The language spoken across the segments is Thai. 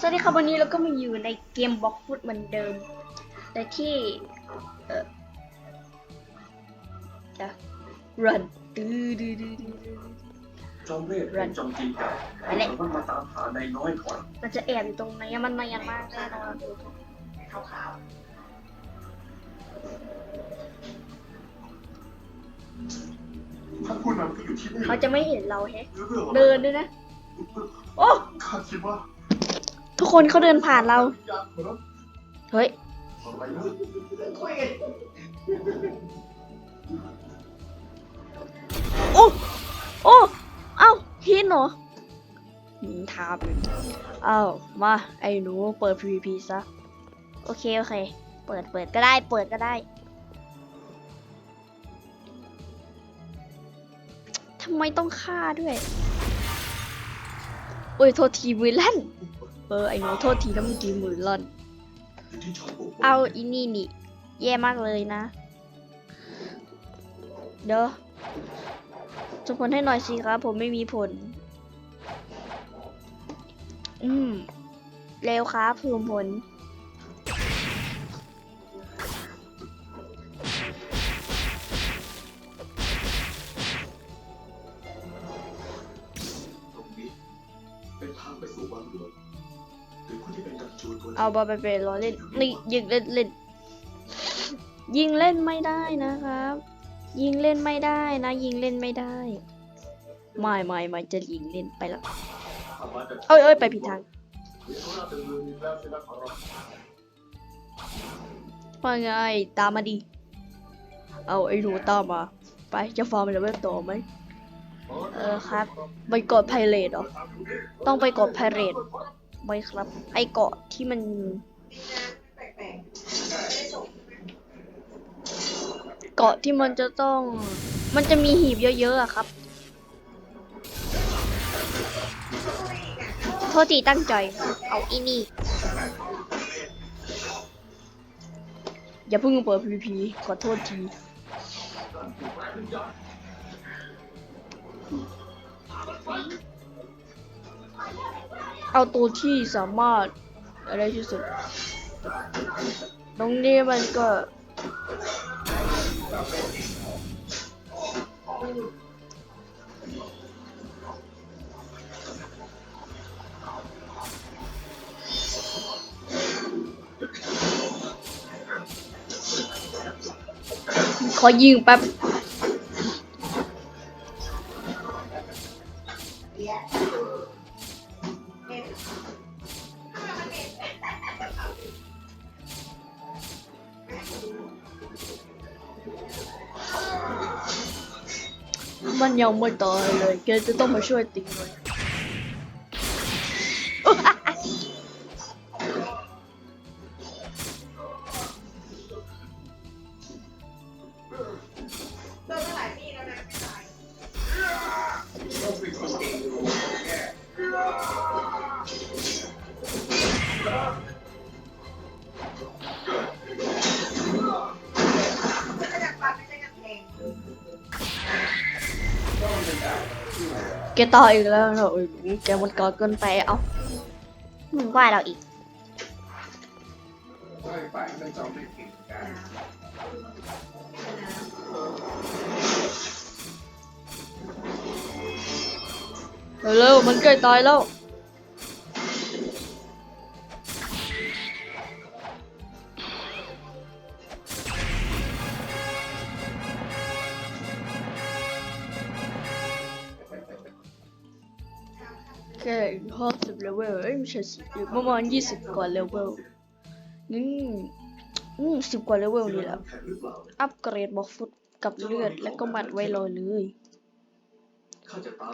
สวัสดีครับวันนี้เราก็มาอยู่ในเกมบล็อกฟุตเหมือนเดิม แต่ที่ เออจะ run ดื้อดื้อดื้อดื้อดื้อจอมเวทแห่งจอมจีนเก่าไปเราต้องมาตามหานายน้อยก่อนมันจะแอบอยู่ตรงไหนมันเนียนมากแน่นอนดูท่านผู้นำก็อยู่ที่นี่เขาจะไม่เห็นเราแฮะเดินด้วยนะ โอ้ข้าคิดว่า ทุกคนเขาเดินผ่านเรา เฮ้ย โอ้ โอ้ เอ้าหินเหรอทาบเลยเอ้ามา ไอ้หนูเปิด PVP ซะ โอเค โอเค เปิดเปิดก็ได้ เปิดก็ได้ทำไมต้องฆ่าด้วย โอ้ย โทษทีมือลั่น ออไอ้หนูโทษทีนะเมื่อกี้มือลั่นอน เอาอีนี่นี่แย่มากเลยนะ เดี๋ยวส่งผลให้หน่อยสิครับ ผมไม่มีผล อืม เร็วครับส่งผล เอาบอลไปเป็นล้อเล่นนี่ยิงเล่นเล่นยิงเล่นไม่ได้นะครับ ยิงเล่นไม่ได้นะ ยิงเล่นไม่ได้ไม่ไม่ไม่จะยิงเล่นไปละเอ้ยเอ้ยไปผิดทางว่าจะลืมอีกแล้วสินะขอรับว่าไงตามมาดิเอาไอ้หนูตามมา ไปจะฟาร์มเลเวลต่อไหมเออครับไปกดไพเรตเหรอต้องไปกดไพเรต ไหมครับ ไอเกาะที่มันเกาะที่มันจะต้อง มันจะมีหีบเยอะๆอะครับ โทษทีตั้งใจ เอาอีนี่ อย่าเพิ่งเปิด PVP ขอโทษที เอาตัวที่สามารถอะไรที่สุด ตรงนี้มันก็ขอยิงแป๊บ ไม่ตายเลยแกจะต้องมาช่วยติ๊กเลย ตายอีกแล้วนะเอ้ยแกมันกาเกินไปเอามึงว่าเราอีกไม่ไปไม่จอมไม่เก่งกันเร็วๆมันใกล้ตายแล้ว แค่ห้าสิบเลเวลเอ้ยไม่ใช่สิประมาณยี่สิบกว่าเลเวลนี่อืมสิบกว่าเลเวลนี่แหละอัปเกรดบอกฟุตกับเลือดแล้วก็มัดไว้รอเลย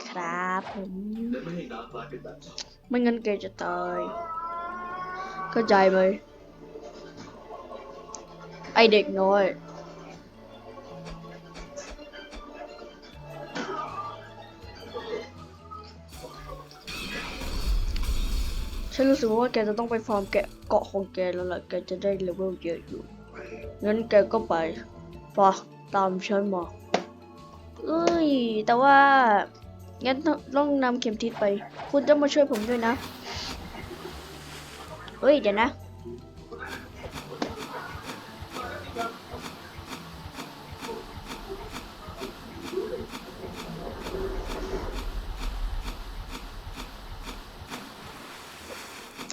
ครับผมไม่ให้นางกลายเป็นแบบฉันไม่งั้นแกจะตายเข้าใจไหมไอเด็กน้อย ฉันรู้สึกว่าแกจะต้องไปฟาร์มแกะเกาะของแกแล้วล่ะ แกจะได้เลเวลเยอะอยู่ งั้นแกก็ไปปะตามฉันมาเอ้ย แต่ว่า งั้นต้องต้องนำเข็มทิศไป คุณต้องมาช่วยผมด้วยนะ เฮ้ย เดี๋ยวนะ เอ้ยเอ้ยเอ้ยเอ้ยตกน้ำตกน้ เขาพยายามเข้ามาตรวจจับเบอร์ไม่ได้พวกเจ้าจัดการคุณพวกข้ามีบังอาจจู่ๆก็มีจอมเวทโผล่มาแต่แจ้งให้ควรจัดการเข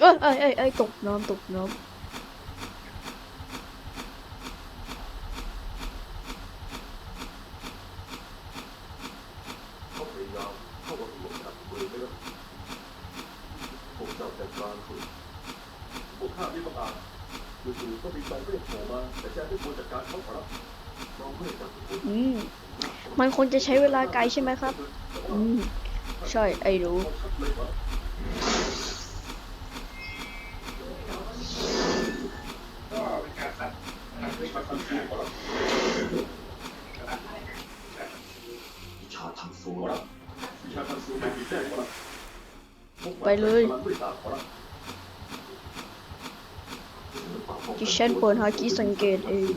าครับจอมเวทจับคุณำอืมมันคงจะใช้เวลาไกลใช่ไหมครับ อืม ใช่ ไอ้รู้ ชัดเลยครับ วิชาทางสูงครับวิชาทางสูงไม่มีแจ้งครับ ไปเลย ดิ ฉันเปิดหากีสังเกตเอง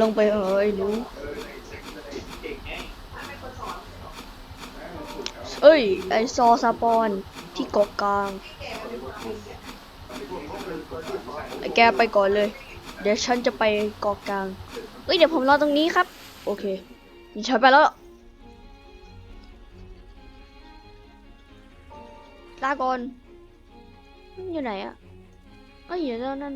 ลงไปเหอะไอ้รู้เอ้ย ไอซอสปอนที่เกาะกลาง ไอแกไปก่อนเลย เดี๋ยวฉันจะไปเกาะกลาง เอ้ย เดี๋ยวผมรอตรงนี้ครับ โอเคฉันไปแล้ว ลาก่อนอยู่ไหนอะเอ้ยอยู่แล้วนั่น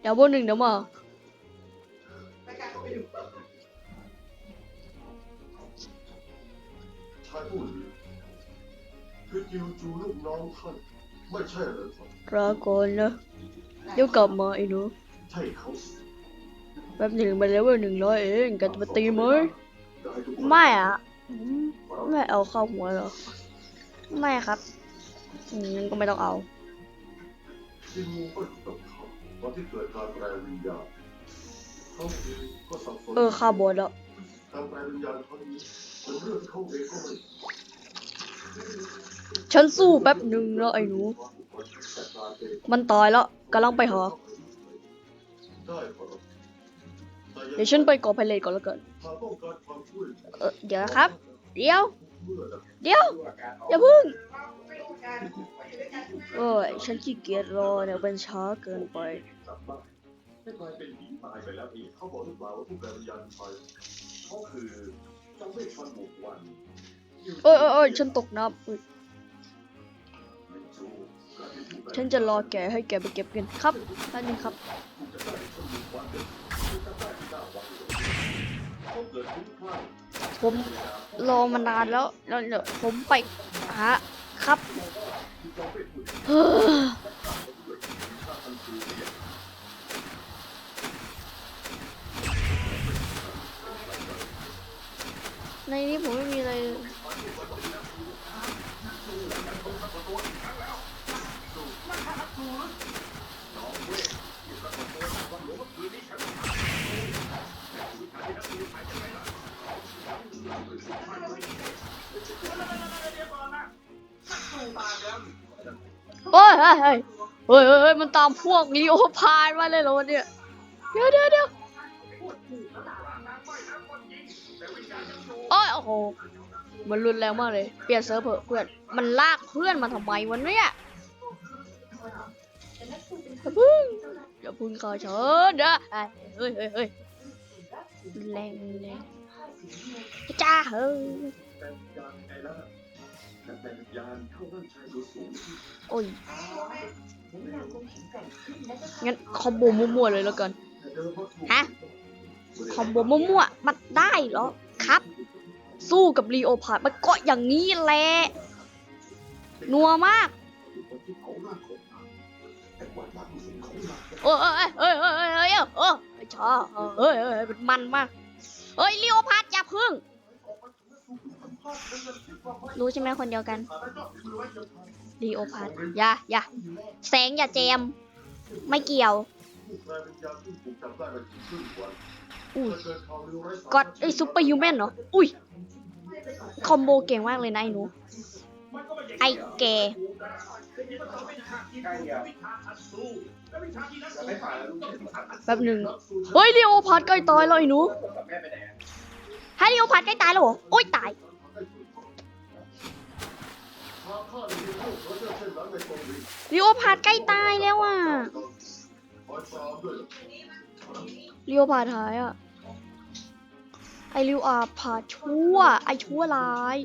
เดี๋ยวบนหนึ่งเดี๋ยวมาชายผู้นี้คือจิวจูลูกน้องท่านไม่ใช่เหรอครับรอก่อนนะเดี๋ยวกลับมาไอ้หนูใช่เขาแป๊บหนึ่งไปแล้วหนึ่งร้อยเองแกจะมาตีไหม ไม่อะไม่เอาเข้าหัวหรอ ไม่ครับอืมงั้นก็ไม่ต้องเอาจิมูก็ตกเขาตอนที่เกิดการแปลวิญญาณเขาเองก็สับสนเออข้าบอดแล้วการแปลวิญญาณครั้งนี้เป็นเรื่องเขาเองก็ไม่ฉันสู้แป๊บหนึ่งนะไอ้หนู มันตายแล้วกำลังไปหา เดี๋ยวฉันไปก่อไพเรตก่อนแล้วกันเออเดี๋ยวนะครับ เดี๋ยว เดี๋ยว อย่าพึ่งเอ้ยฉันขี้เกียจรอเนี่ยเป็นช้าเกินไปกลับบ้านให้กลายเป็นผีตายไปแล้วอีกเขาบอกหรือเปล่าว่าผู้แปลวิญญาณไปเขาคือเจ้าเวทฟันหมกวันเอ้ยเอ้ยเอ้ยฉันตกน้ำอุ๊ยฉันจะรอแกให้แกไปเก็บเงินครับนั่นนึงครับ ผมกวันเด็กผู้จะได้ที่ดาววันเขาเกิดคุ้มคลั่งผมรอมานานแล้วแล้วเดี๋ยวผมไปหาครับเฮ้อ ยมันตามพวกลีโอพายมาเลยเหรอวะเนี่ย เดี๋ยวเดี๋ยวเดี๋ยวโอ้ยโอ้โห มันรุนแรงมากเลย เปลี่ยนเซิร์ฟเถอะเพื่อน มันลากเพื่อนมาทำไมวันนี้อย่าพึ่งอย่าพึ่งขอเชิญนะเฮ้ยเฮ้ยเฮ้ยแรงแรงจ้าเฮ้ยโอ้ย งั้นคอมโบมั่วๆเลยแล้วกัน ฮะ คอมโบมั่วๆ มันได้เหรอครับ สู้กับลีโอพาร์ดมันก็อย่างนี้แหละ นัวมากคนที่เผาหน้าของนางแต่กว่านักสิ่งของนางเอ้ยเอ้ยเอ้ยเอ้ยเอ้ยเอ้ยเอ้ยไอ้ชาเอ้ยเอ้ยเอ้ยมันมากเอ้ยลีโอพาร์ดอย่าพึ่ง รู้ใช่ไหมคนเดียวกัน ลีโอพาร์ดอย่าอย่าแสงอย่าแจม ไม่เกี่ยวกจับได้มาถึงครึ่งวันอุ้ยก็อดไอ้ซุปเปอร์ฮิวแมนเหรอ อุ้ย คอมโบเก่งมากเลยนะไอ้หนู ไอ้แกแป๊บหนึ่งเฮ้ยลีโอพาร์ดใกล้ตายแล้วไอ้หนูฮะลีโอพาร์ดใกล้ตายแล้วเหรอโอ๊ยตาย ลีโอพาร์ดใกล้ตายแล้วอะคอยวยลีโอพาร์ดหายอะ ไอลีโอพาร์ดชั่ว ไอชั่วร้าย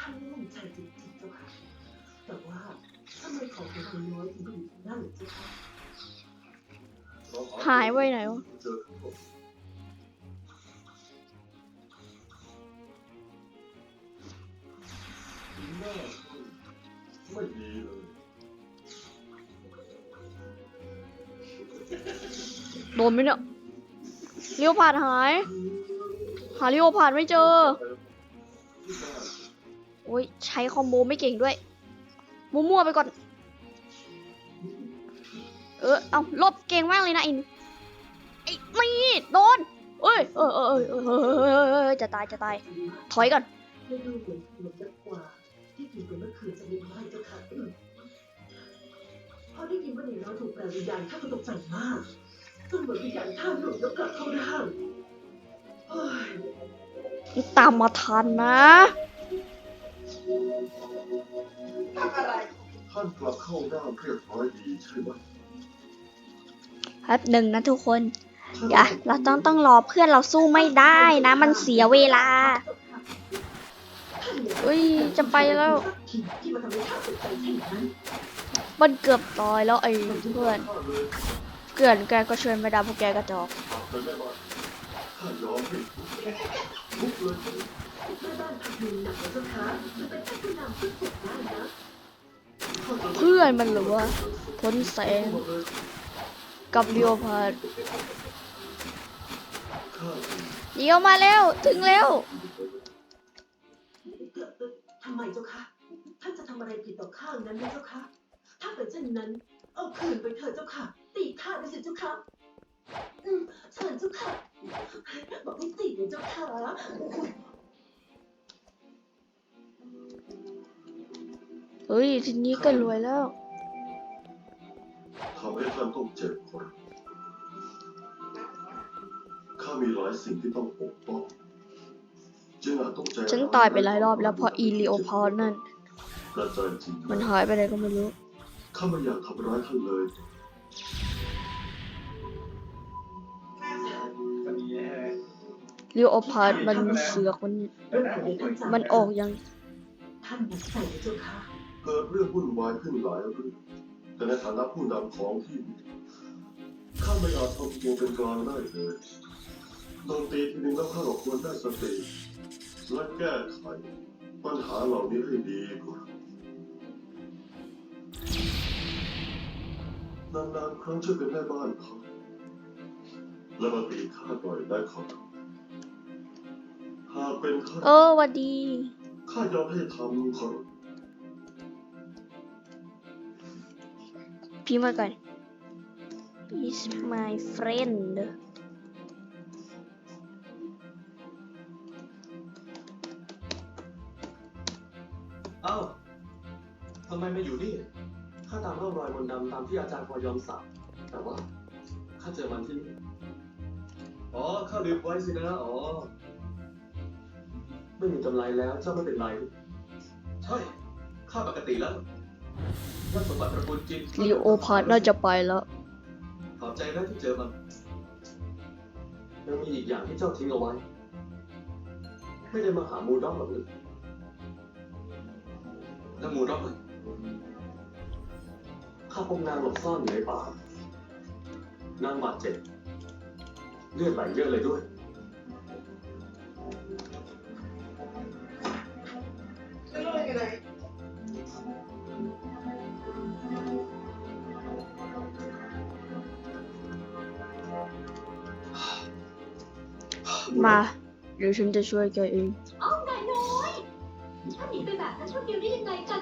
หาค่ะหายไปไหนวะ หน้าไม่ดีเลยโดนไหมเนี่ยลีโอพาร์ดหาย หาเลีโอพาร์ดไม่เจอ โอ้ยใช้คอมโบไม่เก่งด้วย มั่วๆไปก่อน เออ เอาลบเก่งมากเลยนะไอ้ไอ้ไม่โดนเอ้ยเออเออเออเออเออเออเออจะตายจะตาย ถอยก่อน ไม่ดูเหมือนเหมือนจะกว่าที่กินไปเมื่อคืนจะมีอะไรเจ้าค่ะอืมพอได้ยินว่าในน้อยถูกแปลวิญญาณข้าก็ตกใจมากจนเหมือนวิญญาณข้าหลุดแล้วกลับเข้าร่างเฮ้ยตามมาทันนะท่านกลับเข้าด้านเรียบร้อยดีใช่ไหมแป๊บหนึ่งนะทุกคนอย่าเราต้องต้องรอเพื่อนเราสู้ไม่ได้นะ มันเสียเวลา เอ้ยจะไปแล้ว มันเกือบตายแล้วไอ้เพื่อน เกือนแกก็ช่วยไม่ได้เพราะแกกระจอกเป็นแม่บ้านข้ายอมให้ทุกเพื่อนมันหรือว่าพ้นแสงกับเรียวพาดเดี๋ยวมาแล้ว ถึงแล้ว ทำไมเจ้าค่ะท่านจะทำอะไรผิดต่อข้านั้นไหมเจ้าค่ะถ้าเป็นเช่นนั้น เอาคืนไปเถิดเจ้าค่ะ ตีข้าไปสิเจ้าค่ะอืมเชิญเจ้าค่ะ บอกให้ตีเลยเจ้าค่ะเฮ้ยทีนี้ก็รวยแล้วทำให้ท่านต้องเจ็บปวดข้ามีหลายสิ่งที่ต้องปกป้อง ฉันตายไปหลายรอบแล้วเพราะอีลีโอพอดนั่นกระจายจริงมันหายไปไหนก็ไม่รู้ ข้าไม่อยากทำร้ายท่านเลยเรียวโอพาดมันเสือกมันเรื่องของท่านจามันออกยังท่านหนักใจเลยเจ้าค่ะเกิดเรื่องวุ่นวายขึ้นหลายเรื่องแต่ในฐานะผู้นำของที่นี่ข้าไม่อาจทำตัวเป็นกลางได้เลยโดนตีทีนึงแล้วข้าก็ควรได้สติ และแก้ไขปัญหาเหล่านี้ให้ดีกว่า นานๆครั้งช่วยเป็นแม่บ้านเขาแล้วมาตีข้าหน่อยได้ครับหากเป็นข้าเออหวัดดี ข้ายอมให้ทำครับพี่มาก่อน is my friend ทำไมมาอยู่นี่ข้าตามร่องรอยมนต์ดำตามที่อาจารย์พอยอมสั่งแต่ว่าข้าเจอมันที่นี่อ๋อข้าลืมไว้สินะอ๋อไม่มีกำไรแล้วเจ้าไม่เป็นไรใช่ข้าปกติแล้วว่าสมบัติตระกูลจินลีโอพาดน่าจะไปแล้วขอบใจนะที่เจอมันยังมีอีกอย่างที่เจ้าทิ้งเอาไว้ ไม่ได้มาหามูด็อกหรอกหรือแล้วมูด็อกล่ะ ข้าพบนางหลบซ่อนอยู่ในป่า นางบาดเจ็บ เลือดไหลเยอะเลยด้วย มาเดี๋ยวฉันจะช่วยแกเอง อ้าวนายน้อย ถ้าหนีไปแบบนั้นคนเดียวได้ยังไงกันเจ้าค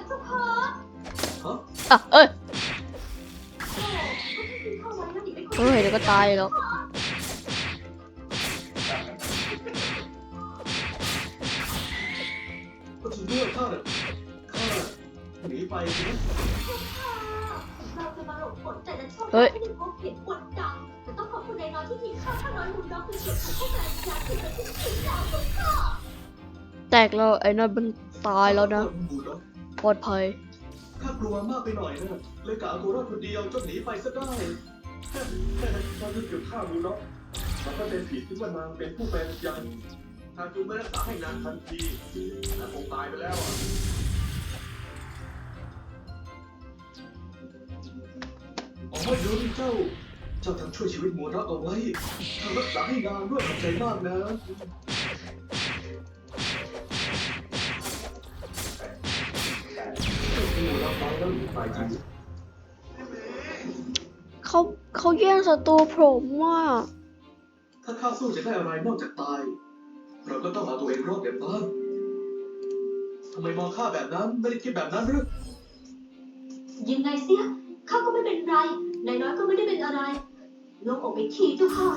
ะฮะ อะเอ้ยโอ้ก็ให้ซื้อเข้าไว้แล้วหนีไปคนเฮ้ยเดี๋ยวก็ตายแล้วก็จริงด้วยข้าเนี่ยข้าหนีไปใช่ไหมเราจะมาหลบฝนแต่ละช่วงเฮ้ยไม่ได้พบเห็นฝนดังแต่ต้องขอบคุณนายน้อยที่ทิ้งข้าวข้าน้อยหมุนดอกเป็นส่วนของพวกนายยาที่เป็นที่ถึงดาวของข้าแตกแล้วไอ้นั่นมันตายแล้วนะบูดอก ปลอดภัย ข้ากลัวมากไปหน่อยนะเลยกะเอาตัวรอดคนเดียวจนหนีไปซะได้ตอนที่เกี่ยวข้ามูเนาะมันก็เป็นผิดที่ว่านางเป็นผู้เป็นยันทางจูไม่รักษาให้นางทันทีนางคงตายไปแล้วอะอ๋อโยนเจ้า เจ้าทั้งช่วยชีวิตหมูรักเอาไว้ทั้งรักษาให้นางด้วยขอบใจมากนะ เขาเขาแย่งศัตรูผมว่า ถ้าข้าสู้จะได้อะไรนอกจากตาย เราก็ต้องเอาตัวเองรอดเดี๋ยวบ้างทำไมมองข้าแบบนั้นไม่ได้คิดแบบนั้นหรือยังไงเสียข้าก็ไม่เป็นไรนายน้อยก็ไม่ได้เป็นอะไรลงออกไปทีเจ้าค่ะ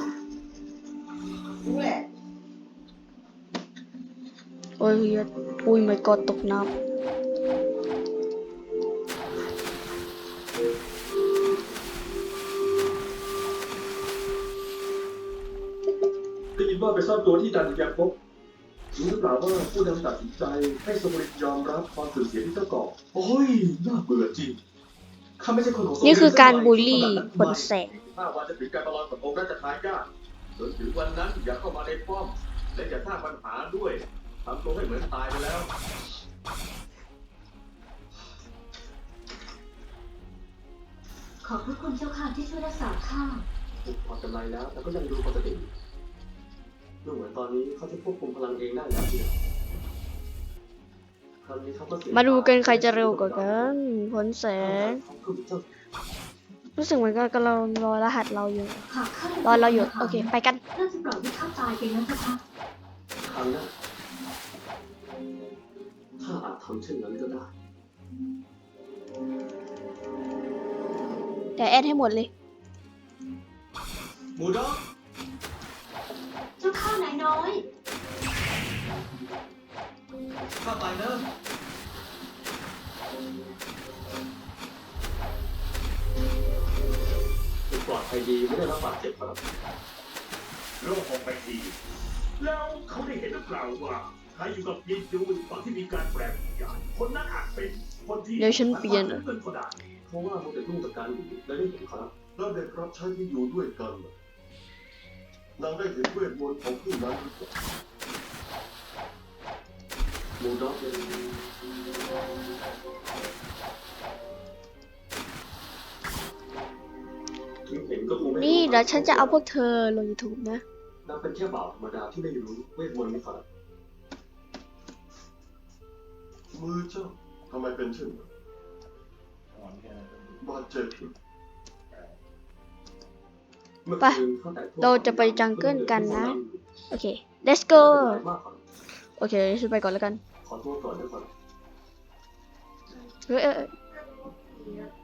โอ้ยอุ้ยไม่กอดตกน้ไไปซ่อนตัวที่ดันยาพบรู้หรือเปล่าว่าผู้นำตัดสินใจให้สมุริยอมรับความสูญเสียที่เจ้าก่อโอ้ยน่าเบื่อจริงข้าไม่ใช่คนของโซำนี่คือการเยนสับูหลน่อยลี่ขนาดนั้นผลแสงถ้าวันจะถึงการประลองกับองค์ราชทายาทจนถึงวันนั้นอย่าเข้ามาในป้อม และอย่าสร้างปัญหาด้วยทำตัวให้เหมือนตายไปแล้วขอบพระคุณเจ้าค่ะที่ช่วยรักษาข้าพอกำไรแล้วแต่ก็ยังดูปกติ ดูเหมือนตอนนี้เขาจะควบคุมพลังเองได้แล้วทีเดียวคราวนี้เขาก็เสียมาดูกันใครจะเร็วกว่ากันผลแสง เขาคือเจ้ารู้สึกเหมือนกันกำลังรอรหัสเราอยู่ หากข้ารอเราอยู่โอเคไปกัน น่าจะปล่อยให้ข้าตายไปนะเจ้าค่ะครั้งหน้าถ้าอาจทำเช่นนั้นก็ได้แต่แอดให้หมดเลย หมูดอกเจ้าข้า นายน้อยข้าไปนะปลอดภัยดีไม่ได้รับบาดเจ็บครับโลกของไปทีแล้วเขาได้เห็นหรือเปล่าว่าใครอยู่กับยินยูตอนที่มีการแปลงวิญญาณคนนั้นอาจเป็นคนที่เดี๋ยวฉันเปลี่ยนสามารถเงินก็ได้เพราะว่ามันเป็นรุ่งจากการอยู่และได้เห็นครับแล้วเด็กรับใช้ที่อยู่ด้วยกัน น่ะนางได้เห็นเวทมนต์ของผู้นั้นหรือเปล่าหมูดอกเป็นถึงเห็นก็คงไม่นี่เดี๋ยวฉันจะเอาพวกเธอลง YouTube นะ นางเป็นแค่บ่าวธรรมดาที่ไม่รู้เวทมนต์นี่ครับมือเจ้าทำไมเป็นเช่นนั้นบาดเจ็บหรือเมื่อไปคืนข้แตะทั่วเราจะไปจังเกิลกันนะ โอเค let's go ไม่เป็นไรมากครับโอเคฉันไปก่อนแล้วกันขอตัวก่อนนะครับเฮ้ยเอ้ยเอ้ย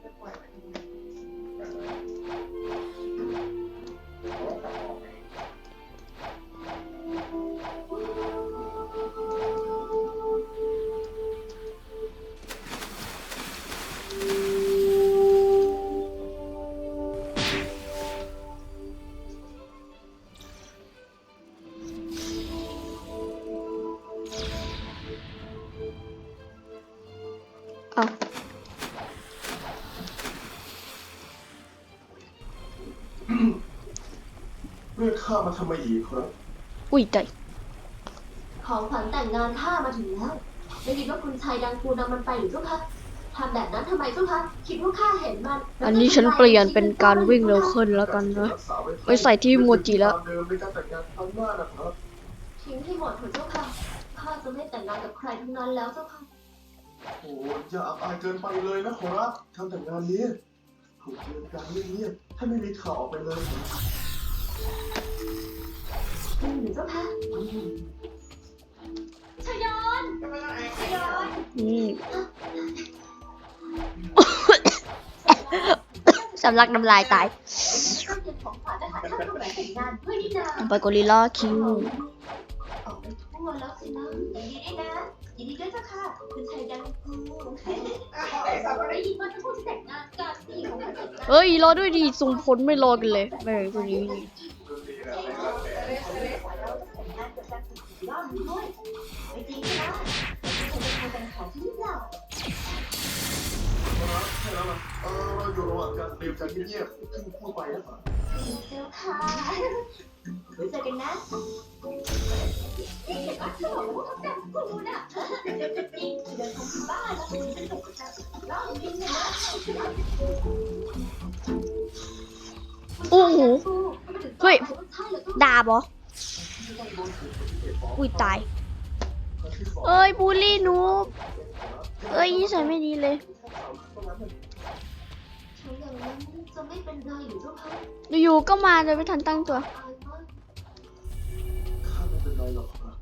เอ ข้ามาทำไมอีกครับ อุ้ยใจของขวัญแต่งงานข้ามาถึงแล้วได้ยินว่าคุณชายดังกูนำมันไปหรือเจ้าคะทำแบบนั้นทำไมเจ้าคะคิดว่าข้าเห็นมันมัอันนี้ฉันเปลี่ยนเป็นการวิ่งเร็วขึ้นแล้วกันนะไปใส่ที่โมจิแล้วเดิมในการแต่งงานครั้งหน้านะครับทิ้งให้หมดเถอะเจ้าค่ะข้าจะไม่แต่งงานกับใครทั้งนั้นแล้วเจ้าค่ะโอ้ยอย่าอับอายเกินไปเลยนะขอรับทำแต่งงานนี้ถูกเรียนการเงียบๆถ้าไม่มีข่าวออกไปเลย ครับอืมเจ้าค่ะชยอนชยอนนี่สำลักน้ำลายตายข้าเตรียมของขวัญจะหาข้าตรงไหนแต่งงานเพื่อที่จะไปกอริลล่าคิวออกไปทั่วแล้วสินะยินดีด้วยนะยินดีด้วยเจ้าค่ะคุณชายดังกูได้ยินว่าจะพูดที่แต่งงานกันนี่ของเขาแต่งงานเฮ้ยรอด้วยดิส่งผลไม่รอกันเลยแม่งตัวนี้ การเตรียมใจเงียบๆขึ้นพูดไปนะเจ้าค่ะเจอกันนะเห็นว่าเธอบอกว่าเขาแต่งกูน่ะจริงเดินของบ้านแล้วคุณเป็นตกใจรอบจริงนะโอ้โหเฮ้ยดาบเหรออุ้ยตาย เอ้ยบูลลี่นูเอ้ยนิสัยไม่ดีเลย จะไม่เป็นไรหรือเจ้าค่ะอยู่ๆก็มาโดยไม่ทันตั้งตัว ข้าไม่เป็นไรหรอกนะ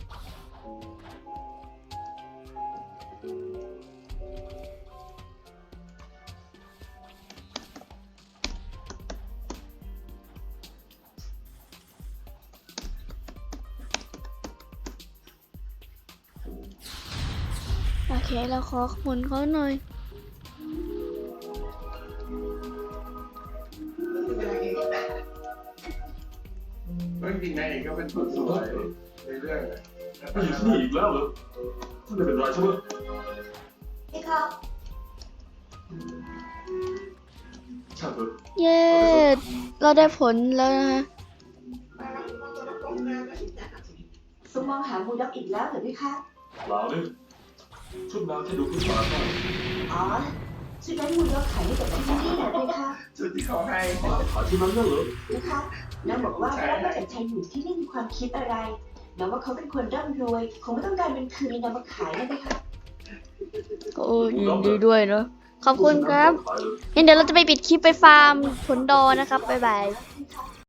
โอเค เราขอหมุนเขาหน่อย จริงนายเองก็เป็นคนสวยในเรื่องมาอยู่ที่นี่อีกแล้วเหรอท่านไม่เป็นไรใช่ไหมพี่ครับช่างเถอะเย้ เราได้ผลแล้วนะฮะ สมมองหามูดักอีกแล้วเหรอพี่คะเปล่าเนี่ยชุดนางแค่ดูขึ้นมาได้อ๋อชุดนั้นมูดั กขายให้กับที่นี่นะพี่คะชุดที่เขาให้ขายที่นั้นน่ะเหรอนะคะน้องบอกว่าไม่รับมาจากชายหนุ่มที่ไม่มีความคิดอะไรน้องว่าเขาเป็นคนร่ำรวยคงไม่ต้องการเป็นคืนนำมาขายนะพี่คะ โอ้ยินดีด้วยเนาะขอบคุณครับขายเลยงั้นเดี๋ยวเราจะไปปิดคลิปไปฟาร์มผลดอนะครับบ๊ายบายพี่